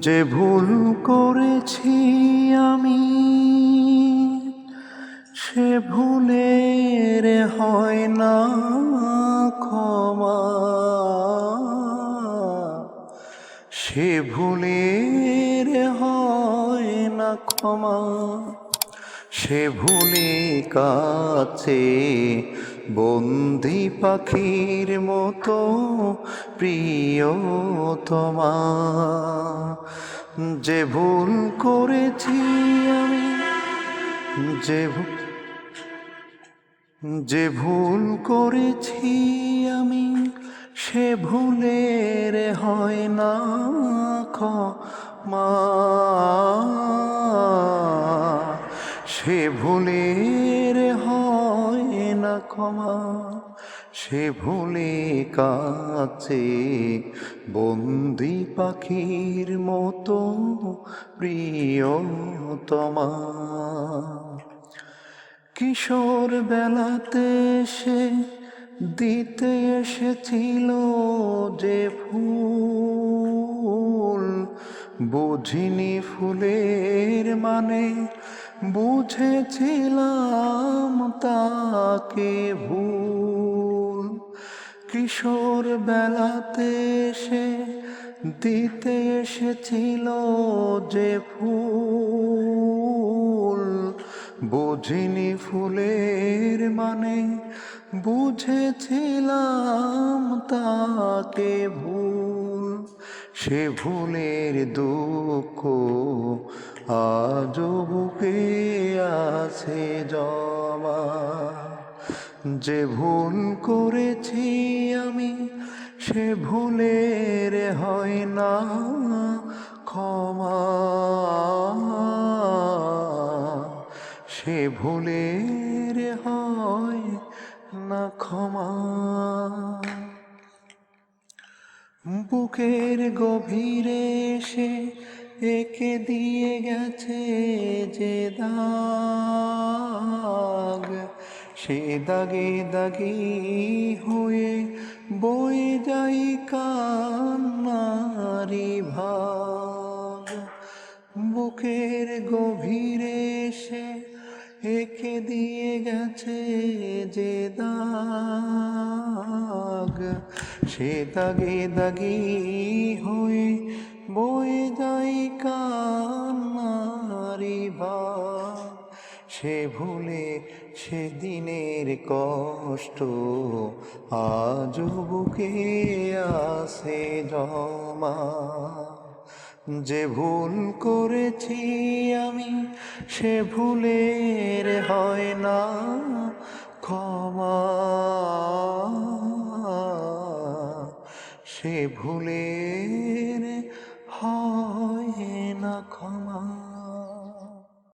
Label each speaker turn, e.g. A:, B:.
A: যে ভুল করেছি আমি, সে ভুলের হয় না ক্ষমা। সে ভুলের হয় না ক্ষমা, সে ভুলে কাছে বন্দি পাখির মতো প্রিয় তোমা যে ভুল করেছি আমি, যে ভুল যে ভুল করেছি আমি, সে ভুলের হয় না ক্ষমা। সে ভুলের ক্ষমা, সে ভুলে কাছে বন্দি পাখির মতো প্রিয়তমা। কিশোর বেলাতে সে দিতে এসেছিল যে ফুল, বুঝিনি ফুলের মানে বুঝেছিলাম তাকে ভুল। কিশোর বেলাতে সে দিতে এসেছিল যে ফুল। বুঝিনি ফুলের মানে বুঝেছিলাম তাকে ভুল। সে ভুলের দুঃখ আজ বুকে আছে জমা। যে ভুল করেছি আমি, সে ভুলের হয় না, ক্ষমা। সে ভুলের হয় না, ক্ষমা। বুকের গভীরে সে একে দিয়ে গেছে যে দাগ সে দাগে দাগি হয়ে বয়ে যাই কান্নারি একে দিয়ে গেছে যে দাগ। সে দাগে দাগি হয়ে বয়ে যাই ভাগ সে ভুলে সে দিনের কষ্ট আজ বুকে আসে জমা। যে ভুল করেছি আমি সে ভুলের হয় না ক্ষমা। সে ভুলের হয় না ক্ষমা।